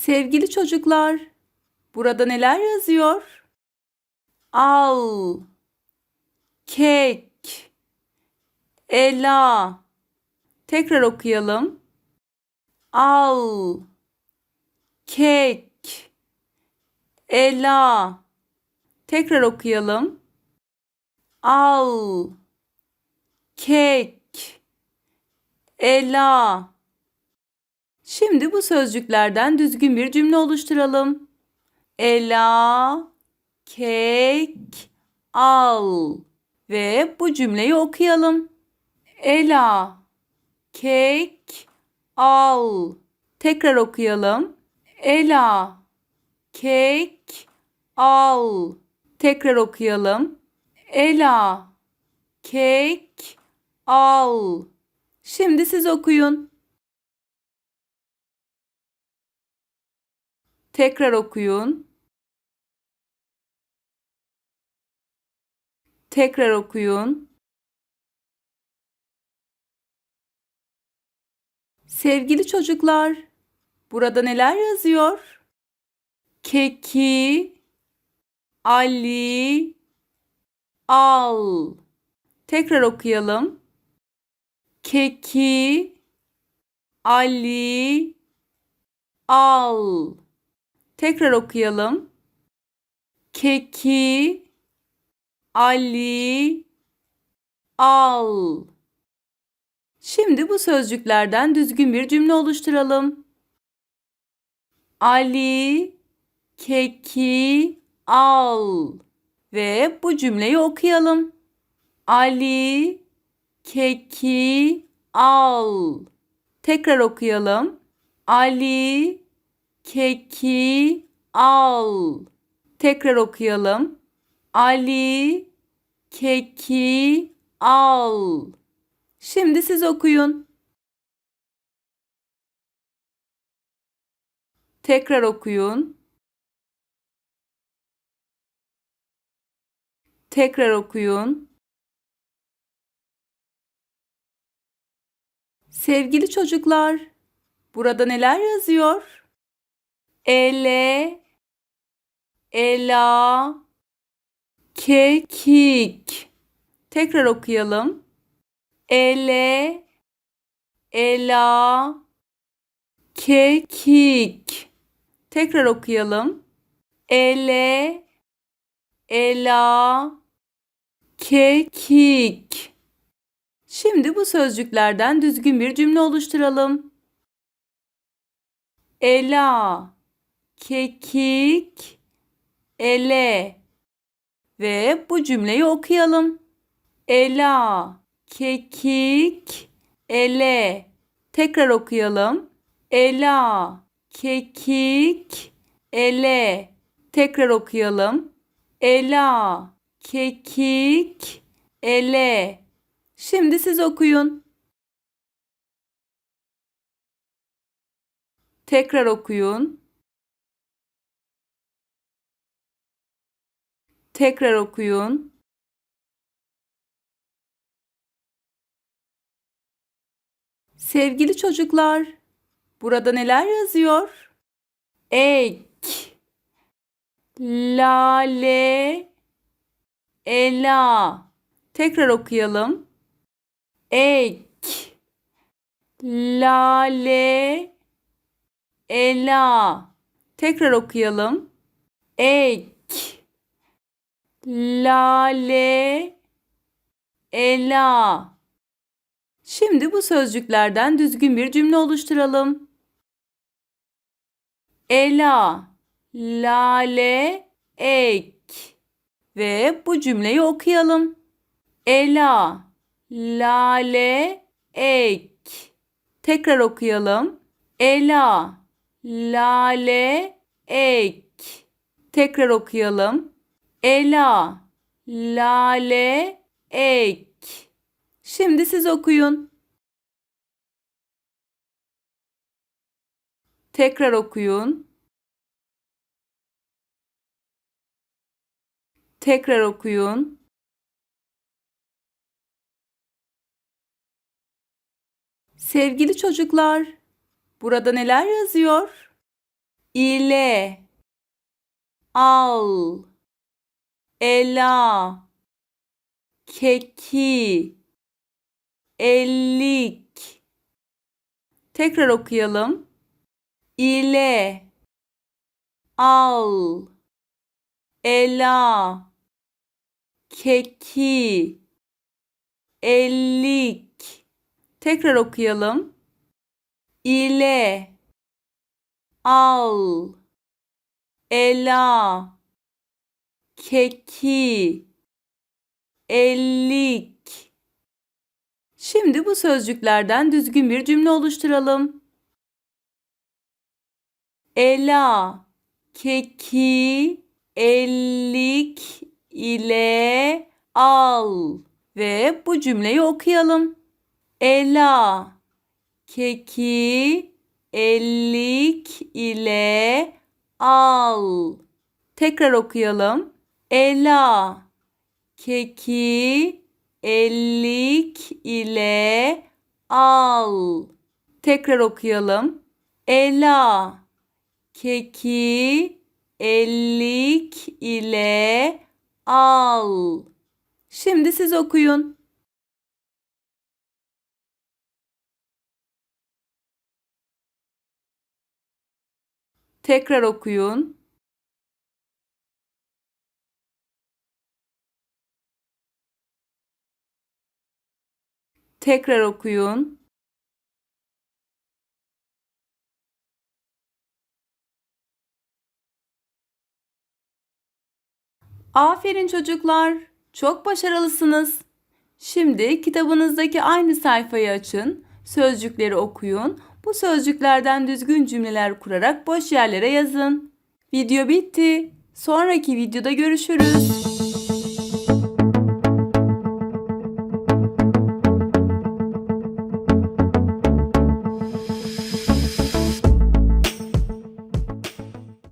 Sevgili çocuklar, burada neler yazıyor? Al, kek, ela. Tekrar okuyalım. Al, kek, ela. Tekrar okuyalım. Al, kek, ela. Şimdi bu sözcüklerden düzgün bir cümle oluşturalım. Ela, kek, al ve bu cümleyi okuyalım. Ela, kek, al. Tekrar okuyalım. Ela, kek, al. Tekrar okuyalım. Ela, kek, al. Şimdi siz okuyun. Tekrar okuyun. Tekrar okuyun. Sevgili çocuklar, burada neler yazıyor? Keki, Ali, al. Tekrar okuyalım. Keki, Ali, al. Tekrar okuyalım. Keki, Ali, al. Şimdi bu sözcüklerden düzgün bir cümle oluşturalım. Ali, keki, al. Ve bu cümleyi okuyalım. Ali, keki, al. Tekrar okuyalım. Ali, keki, al. Tekrar okuyalım. Ali, keki, al. Şimdi siz okuyun. Tekrar okuyun. Tekrar okuyun. Sevgili çocuklar, burada neler yazıyor? Ele, ela, kekik. Tekrar okuyalım. Ele, ela, kekik. Tekrar okuyalım. Ele, ela, kekik. Şimdi bu sözcüklerden düzgün bir cümle oluşturalım. Ela, kekik, ele ve bu cümleyi okuyalım. Ela, kekik, ele. Tekrar okuyalım. Ela, kekik, ele. Tekrar okuyalım. Ela, kekik, ele. Şimdi siz okuyun. Tekrar okuyun. Tekrar okuyun. Sevgili çocuklar, burada neler yazıyor? Ek, lale, ela. Tekrar okuyalım. Ek, lale, ela. Tekrar okuyalım. Ek, lale, ela. Şimdi bu sözcüklerden düzgün bir cümle oluşturalım. Ela, lale, ek ve bu cümleyi okuyalım. Ela, lale, ek. Tekrar okuyalım. Ela, lale, ek. Tekrar okuyalım. Ela, lale, ek. Şimdi siz okuyun. Tekrar okuyun. Tekrar okuyun. Sevgili çocuklar, burada neler yazıyor? ile al ela. Keki. Ellik. Tekrar okuyalım. İle. Al. Ela. Keki. Ellik. Tekrar okuyalım. İle. Al. Ela keki ellik Şimdi bu sözcüklerden düzgün bir cümle oluşturalım. Ela keki ellik ile al ve bu cümleyi okuyalım. Ela keki ellik ile al. Tekrar okuyalım. Ela keki ellik ile al. Tekrar okuyalım. Ela keki ellik ile al. Şimdi siz okuyun. Tekrar okuyun. Tekrar okuyun. Aferin çocuklar. Çok başarılısınız. Şimdi kitabınızdaki aynı sayfayı açın. Sözcükleri okuyun. Bu sözcüklerden düzgün cümleler kurarak boş yerlere yazın. Video bitti. Sonraki videoda görüşürüz.